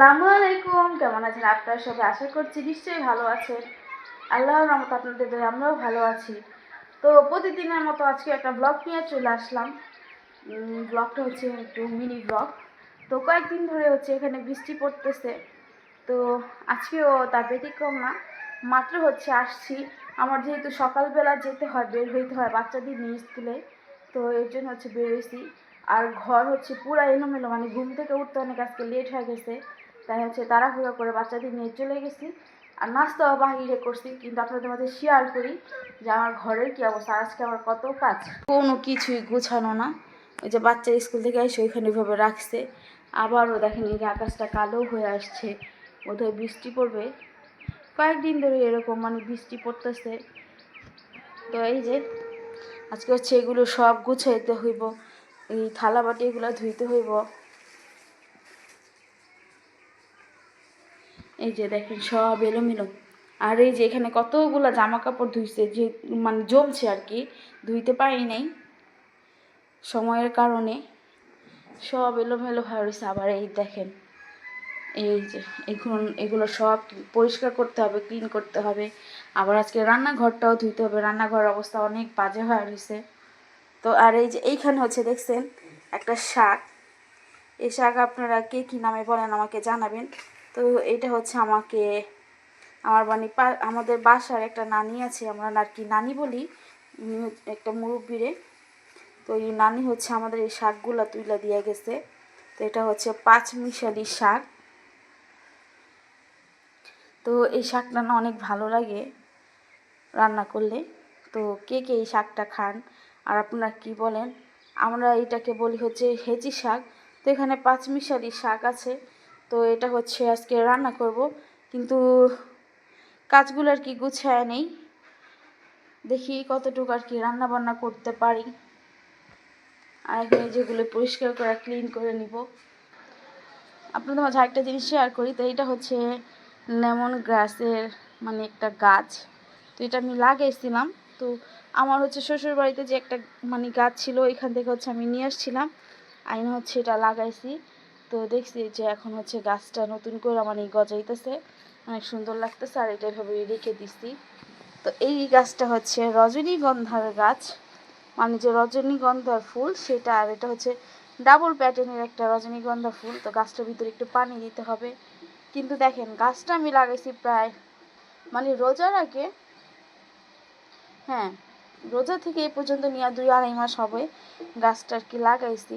আসসালামু আলাইকুম। কেমন আছেন আপনারা সবাই? আশা করছি নিশ্চয়ই ভালো আছেন। আল্লাহর রহমত আপনাদের দয়ে, আমরাও ভালো আছি। তো প্রতিদিনের মতো আজকে একটা ব্লগ নিয়ে চলে আসলাম। ব্লগটা হচ্ছে একটু মিনি ব্লগ তো কয়েকদিন ধরে হচ্ছে এখানে বৃষ্টি পড়তেছে। তো আজকেও তার ব্যতিক্রম না। মাত্র হচ্ছে আসছি। আমার যেহেতু সকালবেলা যেতে হয়, বের হইতে হয় বাচ্চাদের নিয়ে স্কুলে, তো এর জন্য হচ্ছে বের হয়েছি আর ঘর হচ্ছে পুরো এলোমেলো মানে ঘুম থেকে উঠতে অনেক আজকে লেট হয়ে গেছে। তাই হচ্ছে তাড়াহুড়ো করে বাচ্চাদের নিয়ে চলে গেছি। আর নাস্তাও বাহিরে করছি, কিন্তু আপনাদের মাঝে শেয়ার করি যে আমার ঘরের কী অবস্থা, আজকে আমার কত কাজ। কোনো কিছুই গুছানো না। ওই যে বাচ্চা স্কুল থেকে এসে ওইখানে এভাবে রাখছে। আবারও দেখেন এই যে আকাশটা কালো হয়ে আসছে, বোধহয় বৃষ্টি পড়বে। কয়েকদিন ধরে এরকম মানে বৃষ্টি পড়তেছে। তো এই যে আজকে হচ্ছে এগুলো সব গুছাইতে হইব, এই থালা বাটি এগুলো ধুইতে হইব। এই যে দেখেন, সব এলোমেলো। আর এই যে এখানে কতগুলো জামা কাপড় ধুইছে, যে মানে জমছে আর কি, ধুইতে পারি নাই। সময়ের কারণে সব এলোমেলো হয়ে রয়েছে আবার এই দেখেন, এই যে এখন এগুলো সব পরিষ্কার করতে হবে ক্লিন করতে হবে। আবার আজকে রান্নাঘরটাও ধুইতে হবে। রান্নাঘর অবস্থা অনেক বাজে হয়ে রয়েছে তো আর এই যে এইখানে হচ্ছে, দেখছেন, একটা শাক। এই শাক আপনারা কে কী নামে বলেন আমাকে জানাবেন। তো এটা হচ্ছে আমাকে, আমার মানে আমাদের বাসার একটা নানি আছে, আমরা আর কি নানি বলি একটা মুরব্বিরে। তো এই নানি হচ্ছে আমাদের এই শাকগুলো তুইলা দিয়ে গেছে। তো এটা হচ্ছে পাঁচ মিশালি শাক। তো এই শাকটা না অনেক ভালো লাগে রান্না করলে। তো কে কে এই শাকটা খান? আর আপনারা কি বলেন? আমরা এটাকে বলি হচ্ছে হেঁচি শাক। তো এখানে পাঁচমিশালি শাক আছে। তো এটা হচ্ছে আজকে রান্না করব। কিন্তু কাজগুলো আর কি গুছায় নেই। দেখি কতটুকু আর কি রান্না বান্না করতে পারি। আর এখানে যেগুলো পরিষ্কার করে ক্লিন করে নিব। আপনাদের মাঝে একটা জিনিস শেয়ার করি, তো এটা হচ্ছে লেমন গ্রাসের মানে একটা গাছ। তো এটা আমি লাগাইছিলাম। তো আমার হচ্ছে শ্বশুর বাড়িতে যে একটা মানে গাছ ছিল এখান থেকে হচ্ছে আমি নিয়ে আসছিলাম। আইন হচ্ছে এটা লাগাইছি। তো দেখছি যে এখন হচ্ছে গাছটা নতুন করে মানে গজাইতেছে। অনেক সুন্দর লাগতেছে আর এটা এভাবে রেখে দিছি। তো এই গাছটা হচ্ছে রজনীগন্ধার গাছ। মানে যে রজনীগন্ধার ফুল সেটা, আর এটা হচ্ছে ডাবল প্যাটার্নের একটা রজনীগন্ধা ফুল। তো গাছটার ভিতরে একটু পানি দিতে হবে। কিন্তু দেখেন, গাছটা আমি লাগাইছি প্রায় মানে রোজার আগে হ্যাঁ রোজা থেকে এই পর্যন্ত নিয়ে দুই আড়াই মাস হবে গাছটা আর কি লাগাইছি।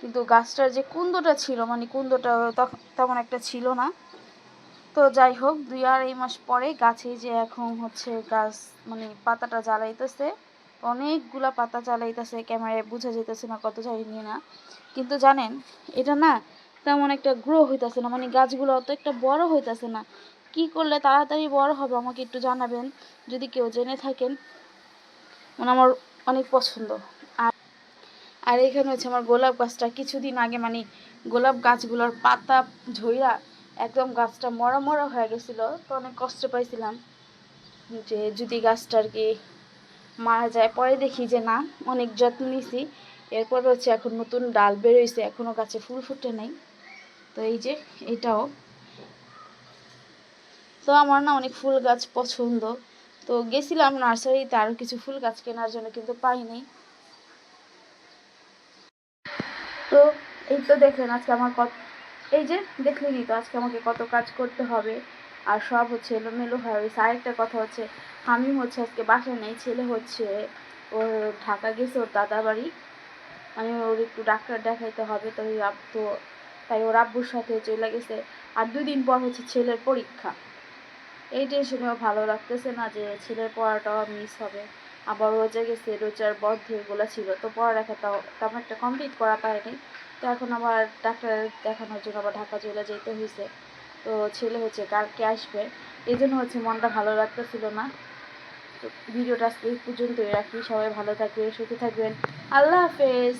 কিন্তু গাছটার যে কুন্দটা ছিল মানে কুন্দটা তেমন একটা ছিল না। তো যাই হোক, দুই আড়াই মাস পরে গাছে যে এখন হচ্ছে গাছ মানে পাতাটা জ্বালাইতেছে, অনেকগুলা পাতা জ্বালাইতেছে, ক্যামেরায় বোঝা যেতেছে না কত জানি না। কিন্তু জানেন, এটা না তেমন একটা গ্রো হইতাছে না মানে গাছগুলো অত একটা বড় হইতাছে না। কি করলে তাড়াতাড়ি বড় হবে, আমাকে একটু জানাবেন। যদি কেউ জেনে থাকেন মানে আমার অনেক পছন্দ। আর এখানে হচ্ছে আমার গোলাপ গাছটা। কিছুদিন আগে মানে গোলাপ গাছগুলোর পাতা ঝইরা একদম গাছটা মরা মরা হয়ে গেছিল, তো অনেক কষ্ট পাইছিলাম যে যদি গাছটা আর কি মারা যায়। পরে দেখি যে না, অনেক যত্ন নিছি। এরপর হচ্ছে এখন নতুন ডাল বেরোইছে এখনও গাছে ফুল ফুটে নাই। তো এই যে এটাও। তো আমার না অনেক ফুল গাছ পছন্দ। তো গেছিলাম নার্সারিতে আরও কিছু ফুল গাছ কেনার জন্য, কিন্তু পাইনি। তো এই তো দেখলেন আজকে আমার কত এই যে দেখলেনই তো আজকে আমাকে কত কাজ করতে হবে। আর সব হচ্ছে এলোমেলো হয়ে রয়েছে আরেকটা কথা হচ্ছে আমি হচ্ছে আজকে বাসায় নেই, ছেলে হচ্ছে। ওর ঢাকা গেছে, ওর দাদা বাড়ি। মানে ওর একটু ডাক্তার দেখাইতে হবে, তো তো তাই ওর আব্বুর সাথে চলে গেছে। আর দুদিন পর হচ্ছে ছেলের পরীক্ষা। এই টেনশনেও ভালো লাগতেছে না যে ছেলের পড়াটাও মিস হবে। আবার রোজা গেছে রোজার বদ্ধ এগুলো ছিল, তো পড়ালেখাটাও তেমন একটা কমপ্লিট করা পারেনি। তো এখন আবার ডাক্তার দেখানোর জন্য আবার ঢাকা চলে যেতে হয়েছে তো ছেলে হচ্ছে কালকে আসবে এই জন্য হচ্ছে মনটা ভালো লাগতেছিল না। তো ভিডিওটা আজকে পর্যন্তই রাখি, সবাই ভালো থাকবেন সুখে থাকবেন। আল্লাহ হাফেজ।